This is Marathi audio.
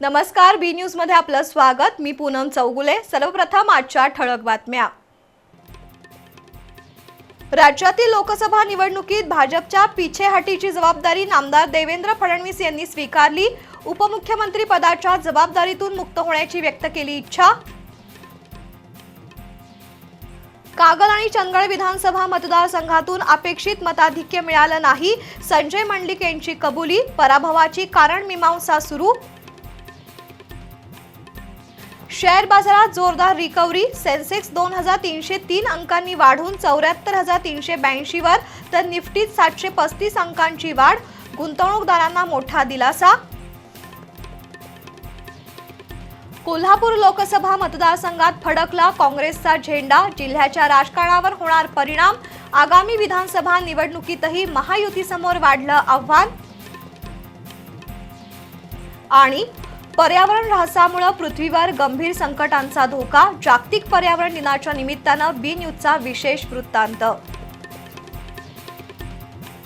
नमस्कार बी न्यूजमध्ये आपलं स्वागत. मी पूनम चौगुले. सर्वप्रथम आजच्या ठळक बातम्या. राज्यातील लोकसभा निवडणुकीत भाजपच्या पिछेहाटीची जबाबदारी नामदार देवेंद्र फडणवीस यांनी स्वीकारली. उपमुख्यमंत्री पदाच्या जबाबदारीतून मुक्त होण्याची व्यक्त केली इच्छा. कागल आणि चंदगड विधानसभा मतदारसंघातून अपेक्षित मताधिक्य मिळालं नाही. संजय मंडलिक यांची कबुली. पराभवाची कारण मीमांसा सुरू. शेअर बाजारात जोरदार रिकव्हरी सेन्सेक्स दोन हजार तीनशे तीन अंकांनी वाढून चौऱ्याहत्तर हजार तीनशे ब्याऐंशीवर तर निफ्टीत सातशे पस्तीस अंकांची वाढ. गुंतवणूकदारांना मोठा दिलासा. कोल्हापूर लोकसभा मतदारसंघात फडकला काँग्रेसचा झेंडा. जिल्ह्याच्या राजकारणावर होणार परिणाम. आगामी विधानसभा निवडणुकीतही महायुतीसमोर वाढलं आव्हान. आणि पर्यावरण ऱ्हासामुळे पृथ्वीवर गंभीर संकटांचा धोका जागतिक पर्यावरण दिनाच्या निमित्तानं बी न्यूजचा विशेष वृत्तांत.